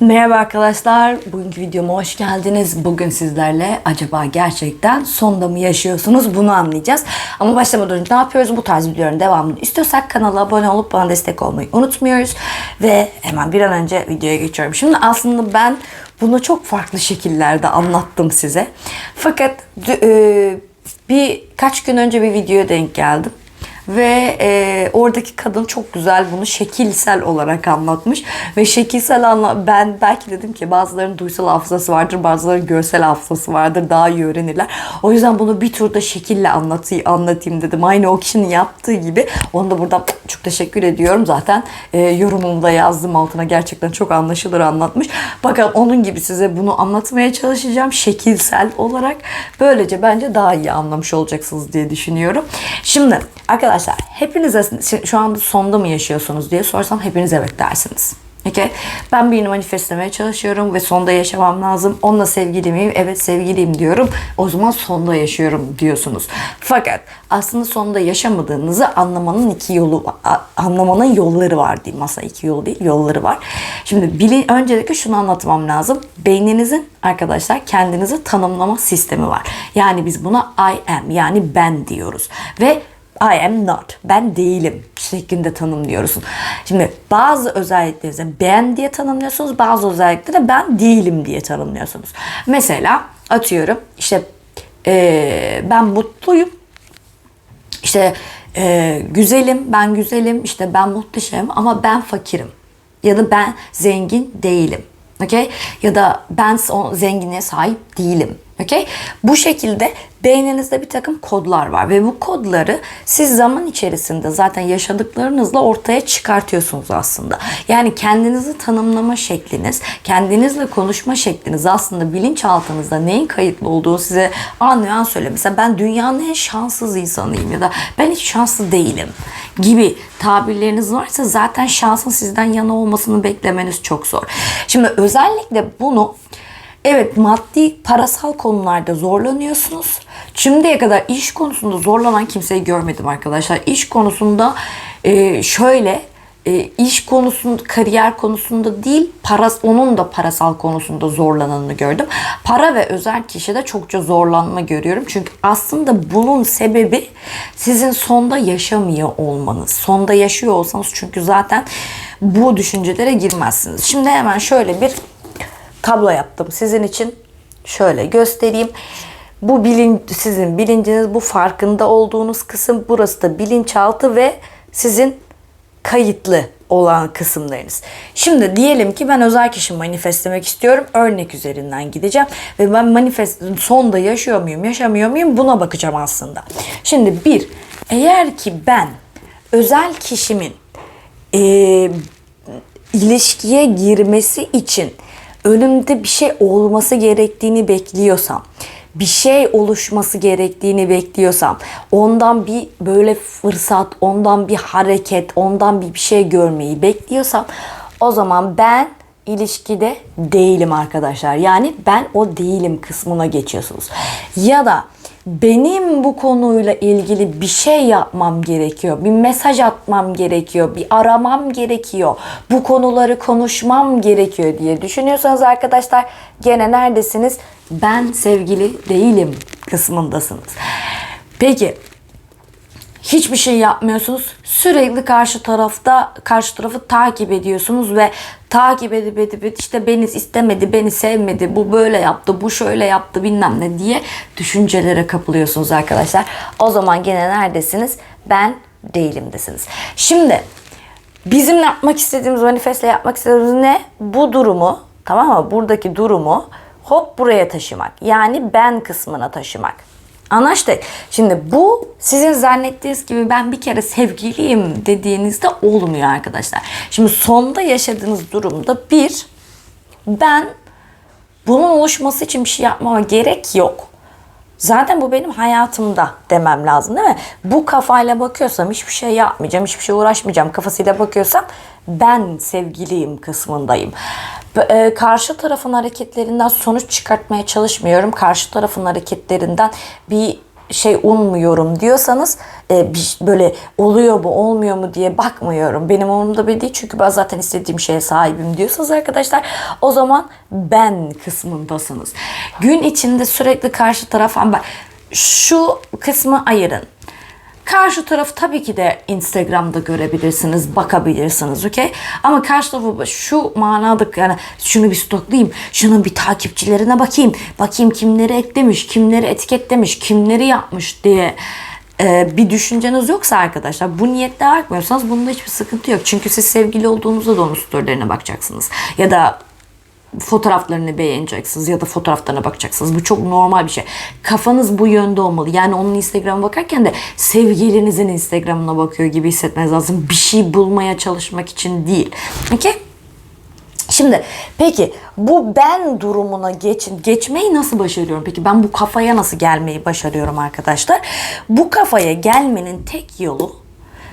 Merhaba arkadaşlar. Bugünkü videoma hoş geldiniz. Bugün sizlerle acaba gerçekten sonda mı yaşıyorsunuz bunu anlayacağız. Ama başlamadan önce ne yapıyoruz? Bu tarz videoların devamını istiyorsak kanala abone olup bana destek olmayı unutmuyoruz. Ve hemen bir an önce videoya geçiyorum. Şimdi aslında ben bunu çok farklı şekillerde anlattım size. Fakat e, birkaç gün önce bir videoya denk geldim. Ve e, oradaki kadın çok güzel bunu şekilsel olarak anlatmış. Ve şekilsel anla ben belki dedim ki bazılarının duysal hafızası vardır, bazılarının görsel hafızası vardır. Daha iyi öğrenirler. O yüzden bunu bir turda şekille anlatayım, anlatayım dedim. Aynı o kişinin yaptığı gibi. Onu da buradan çok teşekkür ediyorum. Zaten e, yorumumda yazdım altına gerçekten çok anlaşılır anlatmış. Bakalım onun gibi size bunu anlatmaya çalışacağım şekilsel olarak. Böylece bence daha iyi anlamış olacaksınız diye düşünüyorum. Şimdi arkadaşlar hepiniz aslında- şu anda sonda mı yaşıyorsunuz diye sorsam hepiniz evet dersiniz. Okay. Ben birini manifestlemeye çalışıyorum ve sonda yaşamam lazım. Onunla sevgili miyim? Evet sevgiliyim diyorum. O zaman sonda yaşıyorum diyorsunuz. Fakat aslında sonda yaşamadığınızı anlamanın iki yolu anlamanın yolları var diyeyim. Aslında iki yolu değil yolları var. Şimdi bilin, öncelikle şunu anlatmam lazım. Beyninizin arkadaşlar kendinizi tanımlama sistemi var. Yani biz buna I am yani ben diyoruz. Ve I am not. Ben değilim şeklinde tanımlıyorsun. Şimdi bazı özelliklerinizi ben diye tanımlıyorsunuz. Bazı özellikleri de ben değilim diye tanımlıyorsunuz. Mesela atıyorum işte eee, ben mutluyum. İşte eee, güzelim, ben güzelim, işte ben muhteşem ama ben fakirim. Ya da ben zengin değilim. Okay? Ya da ben o zenginliğe sahip değilim. Okay? Bu şekilde beyninizde bir takım kodlar var ve bu kodları siz zaman içerisinde zaten yaşadıklarınızla ortaya çıkartıyorsunuz aslında. Yani kendinizi tanımlama şekliniz, kendinizle konuşma şekliniz aslında bilinçaltınızda neyin kayıtlı olduğu size an ve an söylüyor. Mesela ben dünyanın en şanssız insanıyım ya da ben hiç şanslı değilim gibi tabirleriniz varsa zaten şansın sizden yana olmasını beklemeniz çok zor. Şimdi özellikle bunu Evet maddi parasal konularda zorlanıyorsunuz. Şimdiye kadar iş konusunda zorlanan kimseyi görmedim arkadaşlar. İş konusunda e, şöyle e, iş konusunda kariyer konusunda değil paras onun da parasal konusunda zorlananını gördüm. Para ve özel kişide çokça zorlanma görüyorum. Çünkü aslında bunun sebebi sizin sonda yaşamıyor olmanız. Sonda yaşıyor olsanız çünkü zaten bu düşüncelere girmezsiniz. Şimdi hemen şöyle bir tablo yaptım sizin için. Şöyle göstereyim. Bu bilin, sizin bilinciniz, bu farkında olduğunuz kısım. Burası da bilinçaltı ve sizin kayıtlı olan kısımlarınız. Şimdi diyelim ki ben özel kişi manifestlemek istiyorum. Örnek üzerinden gideceğim. Ve ben manifest sonda yaşıyor muyum, yaşamıyor muyum buna bakacağım aslında. Şimdi bir, eğer ki ben özel kişimin eee ilişkiye girmesi için önümde bir şey olması gerektiğini bekliyorsam, bir şey oluşması gerektiğini bekliyorsam, ondan bir böyle fırsat, ondan bir hareket, ondan bir bir şey görmeyi bekliyorsam o zaman ben ilişkide değilim arkadaşlar. Yani ben o değilim kısmına geçiyorsunuz. Ya da benim bu konuyla ilgili bir şey yapmam gerekiyor. Bir mesaj atmam gerekiyor. Bir aramam gerekiyor. Bu konuları konuşmam gerekiyor diye düşünüyorsanız arkadaşlar gene neredesiniz? Ben sevgili değilim kısmındasınız. Peki hiçbir şey yapmıyorsunuz. Sürekli karşı tarafta karşı tarafı takip ediyorsunuz ve takip edip edip işte beni istemedi, beni sevmedi, bu böyle yaptı, bu şöyle yaptı bilmem ne diye düşüncelere kapılıyorsunuz arkadaşlar. O zaman gene neredesiniz? Ben değilimdesiniz. Şimdi bizim yapmak istediğimiz manifestle yapmak istediğimiz ne? Bu durumu tamam mı? Buradaki durumu hop buraya taşımak. Yani ben kısmına taşımak. Anlaştık. Şimdi bu sizin zannettiğiniz gibi ben bir kere sevgiliyim dediğinizde olmuyor arkadaşlar. Şimdi sonda yaşadığınız durumda bir ben bunun oluşması için bir şey yapmama gerek yok. Zaten bu benim hayatımda demem lazım değil mi? Bu kafayla bakıyorsam hiçbir şey yapmayacağım, hiçbir şey uğraşmayacağım kafasıyla bakıyorsam ben sevgiliyim kısmındayım. E, Karşı tarafın hareketlerinden sonuç çıkartmaya çalışmıyorum. Karşı tarafın hareketlerinden bir şey ummuyorum diyorsanız e, böyle oluyor mu olmuyor mu diye bakmıyorum. Benim umurumda bile değil çünkü ben zaten istediğim şeye sahibim diyorsanız arkadaşlar o zaman ben kısmındasınız. Gün içinde sürekli karşı taraf şu kısmı ayırın. Karşı tarafı tabii ki de Instagram'da görebilirsiniz, bakabilirsiniz, okey? Ama karşı tarafı şu manada yani şunu bir stoklayayım, şunun bir takipçilerine bakayım, bakayım kimleri eklemiş, kimleri etiketlemiş, kimleri yapmış diye e, bir düşünceniz yoksa arkadaşlar bu niyetle bakmıyorsanız bunda hiçbir sıkıntı yok. Çünkü siz sevgili olduğunuzda da onun storylerine bakacaksınız. Ya da fotoğraflarını beğeneceksiniz ya da fotoğraflarına bakacaksınız. Bu çok normal bir şey. Kafanız bu yönde olmalı. Yani onun Instagram'a bakarken de sevgilinizin Instagram'ına bakıyor gibi hissetmeniz lazım. Bir şey bulmaya çalışmak için değil. Okey? Şimdi peki bu ben durumuna geçin geçmeyi nasıl başarıyorum? Peki ben bu kafaya nasıl gelmeyi başarıyorum arkadaşlar? Bu kafaya gelmenin tek yolu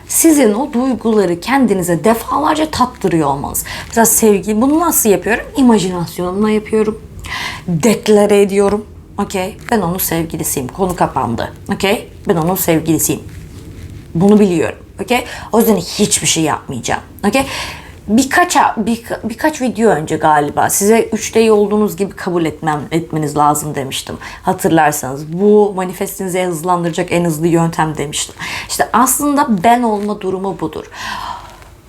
sizin o duyguları kendinize defalarca tattırıyor olmanız. Mesela sevgi bunu nasıl yapıyorum? İmajinasyonumla yapıyorum. Deklare ediyorum. Okey. Ben onun sevgilisiyim. Konu kapandı. Okey. Ben onun sevgilisiyim. Bunu biliyorum. Okey? O yüzden hiçbir şey yapmayacağım. Okey? Birkaç bir, birkaç video önce galiba size 3D olduğunuz gibi kabul etmem etmeniz lazım demiştim. Hatırlarsanız bu manifestinizi hızlandıracak en hızlı yöntem demiştim. İşte aslında ben olma durumu budur.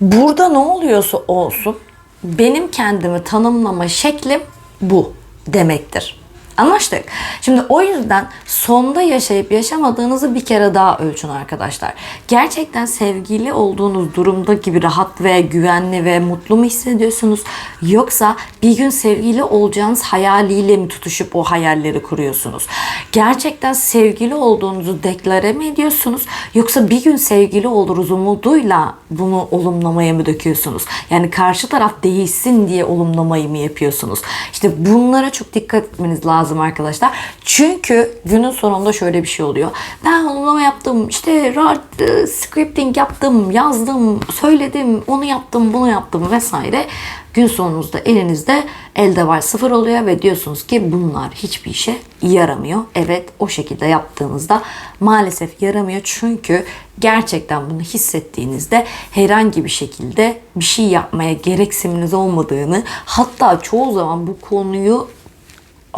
Burada ne oluyorsa olsun benim kendimi tanımlama şeklim bu demektir. Anlaştık. Şimdi o yüzden sonda yaşayıp yaşamadığınızı bir kere daha ölçün arkadaşlar. Gerçekten sevgili olduğunuz durumda gibi rahat ve güvenli ve mutlu mu hissediyorsunuz? Yoksa bir gün sevgili olacağınız hayaliyle mi tutuşup o hayalleri kuruyorsunuz? Gerçekten sevgili olduğunuzu deklare mi ediyorsunuz? Yoksa bir gün sevgili oluruz umuduyla bunu olumlamaya mı döküyorsunuz? Yani karşı taraf değişsin diye olumlamayı mı yapıyorsunuz? İşte bunlara çok dikkat etmeniz lazım arkadaşlar. Çünkü günün sonunda şöyle bir şey oluyor. Ben olumlama yaptım, işte rahat e, scripting yaptım, yazdım, söyledim, onu yaptım, bunu yaptım vesaire. Gün sonunuzda elinizde elde var sıfır oluyor ve diyorsunuz ki bunlar hiçbir işe yaramıyor. Evet o şekilde yaptığınızda maalesef yaramıyor. Çünkü gerçekten bunu hissettiğinizde herhangi bir şekilde bir şey yapmaya gereksiniminiz olmadığını hatta çoğu zaman bu konuyu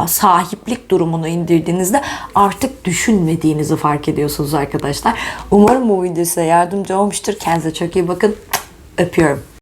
sahiplik durumunu indirdiğinizde artık düşünmediğinizi fark ediyorsunuz arkadaşlar. Umarım bu video size yardımcı olmuştur. Kendinize çok iyi bakın. Öpüyorum.